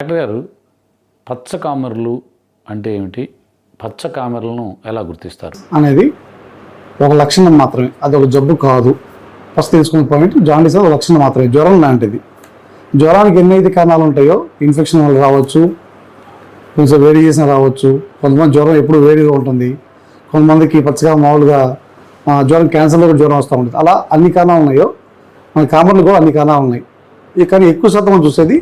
Doctor గారు పచ్చ కామెరలు అంటే ఏమిటి? పచ్చకామెరలను ఎలా గుర్తిస్తారు? అనేది ఒక లక్షణం మాత్రమే. అది ఒక జబ్బు కాదు. ఫస్ట్ తీసుకున్న పాయింట్ జాండీస్ ఒక లక్షణం మాత్రమే. జ్వరం లాంటిది. జ్వరానికి ఎన్ని కారణాలు ఉంటాయో ఇన్ఫెక్షన్ వల్ల రావచ్చు కొంచెం వేడి చేసిన రావచ్చు. కొంతమంది జ్వరం ఎప్పుడు వేడిగా ఉంటుంది. కొంతమందికి పచ్చగా మామూలుగా జ్వరం క్యాన్సర్లో కూడా జ్వరం వస్తూ ఉంటుంది. అలా అన్ని కారణాలు ఉన్నాయో మన కామర్లు కూడా అన్ని కారణాలు ఉన్నాయి. కానీ ఎక్కువ శాతం చూసేది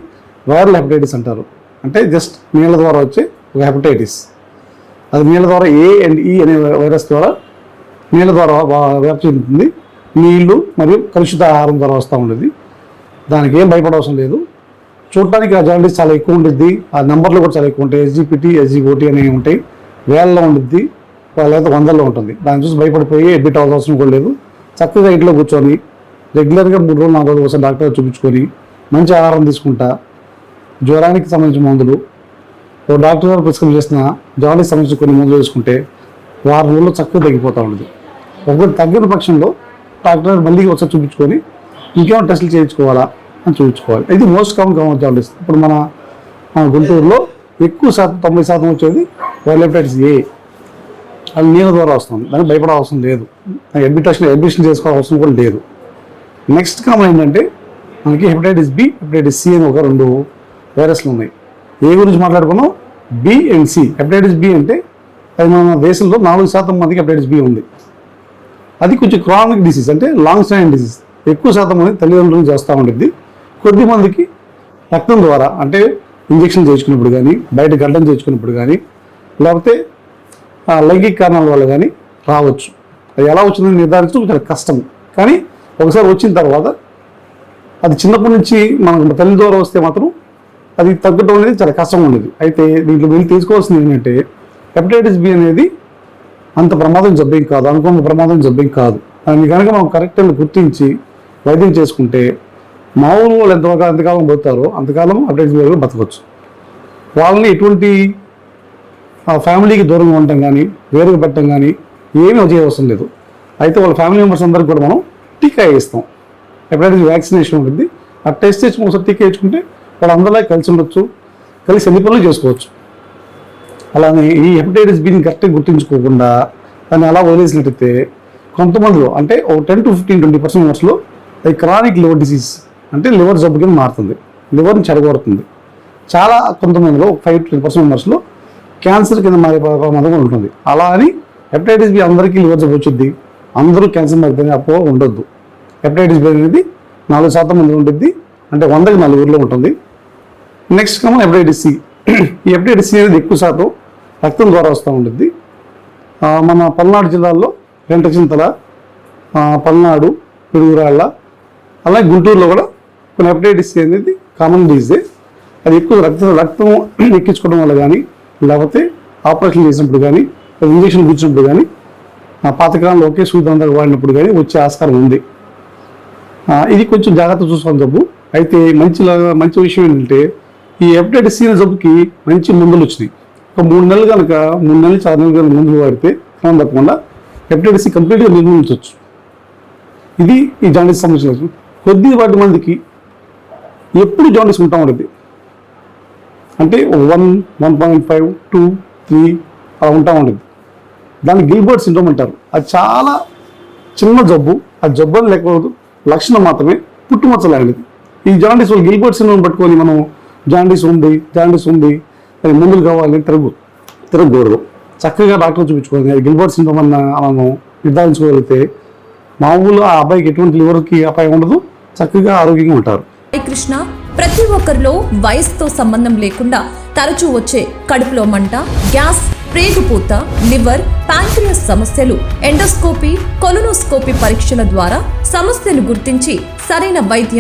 వైరల్ హెపటైటిస్ అంటారు. అంటే జస్ట్ నీళ్ళ ద్వారా వచ్చే ఒక హెపటైటిస్. అది నీళ్ళ ద్వారా ఏ అండ్ ఈ అనే వైరస్ ద్వారా నీళ్ళ ద్వారా వ్యాప్తి చెందుతుంది నీళ్ళు మరియు కలుషిత ఆహారం ద్వారా వస్తూ ఉండేది. దానికి ఏం భయపడవసరం లేదు. చూడటానికి ఆ జాండీస్ చాలా ఎక్కువ ఉంటుంది ఆ నెంబర్లు కూడా చాలా ఎక్కువ ఉంటాయి. ఎస్జిపిటి ఎస్జీఓటీ అనేవి ఉంటాయి. వేలలో ఉండిద్ది. లేదా వందల్లో ఉంటుంది. దాన్ని చూసి భయపడిపోయి అడ్మిట్ అవ్వాల్సిన కూడా లేదు. చక్కగా ఇంట్లో కూర్చొని రెగ్యులర్గా మూడు రోజులు నాలుగు రోజులు ఒకసారి డాక్టర్ చూపించుకొని మంచి ఆహారం తీసుకుంటా జ్వరానికి సంబంధించిన మందులు ఓ డాక్టర్ గారు ప్రిస్క్రైబ్ చేసిన జ్వరానికి సంబంధించిన కొన్ని మందులు వేసుకుంటే వారం రోజుల్లో చక్కగా తగ్గిపోతూ ఉంటుంది ఒకటి తగ్గిన పక్షంలో డాక్టర్ గారు మళ్ళీ ఒకసారి చూపించుకొని ఇంకేమైనా టెస్టులు చేయించుకోవాలా అని చూపించుకోవాలి. ఇది మోస్ట్ కామన్ కామన్ జాండీస్ ఇప్పుడు మన మన గుంటూరులో ఎక్కువ శాతం తొంభై శాతం వచ్చేది వైలెప్టైటిస్ ఏ. అది నీళ్ళ ద్వారా వస్తుంది. దానికి భయపడే అవసరం లేదు అడ్మిటేషన్ అడ్మిషన్ చేసుకోవాల్సిన అవసరం కూడా లేదు. నెక్స్ట్ కామన్ ఏంటంటే మనకి హెపటైటిస్ బి హెపటైటిస్ సి అని ఒక రెండు వైరస్లు ఉన్నాయి. ఏ గురించి మాట్లాడుకున్నాం? B and C hepatitis B అంటే అది మన దేశంలో నాలుగు శాతం మందికి హెపటైటిస్ బి ఉంది. అది కొంచెం క్రానిక్ డిసీజ్ అంటే లాంగ్ స్టాండింగ్ డిసీజ్ ఎక్కువ శాతం మంది తల్లిదండ్రులు చేస్తూ ఉంటుంది కొద్ది మందికి రక్తం ద్వారా అంటే ఇంజక్షన్ చేయించుకున్నప్పుడు కానీ బయట గడ్డం చేయించుకున్నప్పుడు కానీ లేకపోతే లైంగిక కారణాల వల్ల కానీ రావచ్చు. అది ఎలా వచ్చిందని నిర్ధారించడం చాలా కష్టం. కానీ ఒకసారి వచ్చిన తర్వాత అది చిన్నప్పటి నుంచి మనకు తల్లి ద్వారా వస్తే మాత్రం అది తగ్గడం అనేది చాలా కష్టంగా ఉండేది. అయితే దీంట్లో వీళ్ళు తీసుకోవాల్సింది ఏంటంటే హెపటైటిస్ బి అనేది అంత ప్రమాదం జబ్బేం కాదు అనుకున్న ప్రమాదం జబ్బేం కాదు. దాన్ని కనుక మనం కరెక్ట్గా గుర్తించి వైద్యం చేసుకుంటే మామూలు వాళ్ళు ఎంతవరకు ఎంతకాలం బతుతారో అంతకాలం హెపటైటిస్ బి కూడా బతకవచ్చు. వాళ్ళని ఎటువంటి ఆ ఫ్యామిలీకి దూరంగా ఉండటం కానీ వేరుగా పెట్టడం కానీ ఏమీ చేయవసరం లేదు. అయితే వాళ్ళ ఫ్యామిలీ మెంబర్స్ అందరికి కూడా మనం టీకా వేయిస్తాం. హెపటైటిస్ వ్యాక్సినేషన్ ఉంటుంది. ఆ టెస్ట్ చేసి ఒకసారి టీకా వేసుకుంటే వాళ్ళు కలిసి ఉండొచ్చు కలిసి అన్ని పనులు చేసుకోవచ్చు. అలానే ఈ హెపటైటిస్ బిని కరెక్ట్గా గుర్తించుకోకుండా దాన్ని అలా వదిలేసినట్టయితే కొంతమందిలో అంటే ఒక ten to fifteen twenty percent మెంబర్స్లో అది క్రానిక్ లివర్ డిసీజ్ అంటే లివర్ జబ్బు కింద మారుతుంది లివర్ని చెడగొడుతుంది. చాలా కొంతమందిలో ఫైవ్ టు టెన్ పర్సెంట్ మెంబర్స్లో క్యాన్సర్ కింద మారే ప్రమాదం ఉంటుంది. అలా అని హెపటైటిస్ బి అందరికీ లివర్ జబ్బు వచ్చింది అందరూ క్యాన్సర్ మారిపోయిన అపో ఉండొద్దు. హెపటైటిస్ బి అనేది నాలుగు శాతం మంది ఉంటుంది అంటే వందకి నలుగురిలో ఉంటుంది. నెక్స్ట్ కమన్ హెపటైటిస్ సి ఈ హెపటైటిస్ సి అనేది ఎక్కువ శాతం రక్తం ద్వారా వస్తూ ఉంటుంది మన పల్నాడు జిల్లాల్లో వెంటచింతల పల్నాడు పిడుగురాళ్ళ అలాగే గుంటూరులో కూడా కొన్ని హెపటైటిస్ సి అనేది కామన్ డిజీజే అది ఎక్కువ రక్తం రక్తం ఎక్కించుకోవడం వల్ల కానీ లేకపోతే ఆపరేషన్ చేసినప్పుడు కానీ ఇంజక్షన్ కూర్చున్నప్పుడు కానీ పాతకాలంలో ఒకే సూదంతా వాడినప్పుడు కానీ వచ్చే ఆస్కారం ఉంది. ఇది కొంచెం జాగ్రత్త చూసుకోవాలి తప్పు. అయితే మంచి మంచి విషయం ఏంటంటే ఈ హెపటైటిస్ సి జబ్బుకి మంచి మందులు వచ్చినాయి. ఒక మూడు నెలలు కనుక మూడు నెలలు చాలా నెలలు కనుక మందులు వాడితే క్రమం తప్పకుండా హెపటైటిస్ సి కంప్లీట్గా నిర్మూలించవచ్చు. ఇది ఈ జాండీస్ సంబంధించిన కొద్ది వాటి మందికి ఎప్పుడు జాండీస్ ఉంటా ఉంటుంది అంటే one one point five two three అలా ఉంటా ఉంటుంది దాన్ని గిల్బర్ట్ సిండ్రోమ్ అంటారు. అది చాలా చిన్న జబ్బు. ఆ జబ్బు అని లేకపోతే లక్షణం మాత్రమే పుట్టుమచ్చలాంటిది ఈ జాండీస్ వాళ్ళు గిల్బర్ట్ సిండ్రోమ్ పట్టుకొని మనం జాండీస్ ఉంది జాండీస్ ఉంది. అది మందులు కావాలి తిరగు. తిరగకూడదు. చక్కగా డాక్టర్ చూపించుకోవాలి అది గిల్బర్ట్ సిండ్రోమ్ అన్న మనం నిర్ధారించుకోగలిగితే మామూలు ఆ అబ్బాయికి ఎటువంటి లివర్కి అపాయం ఉండదు. చక్కగా ఆరోగ్యంగా ఉంటారు. కృష్ణ. ప్రతి ఒక్కరిలో వయసుతో సంబంధం లేకుండా తరచూ వచ్చే కడుపులో మంట గ్యాస్ ప్రేగుపూత లివర్ ప్యాంక్రియాస్ సమస్యలు ఎండోస్కోపీ కొలనోస్కోపీ పరీక్షల ద్వారా సమస్యను గుర్తించి సరైన వైద్యం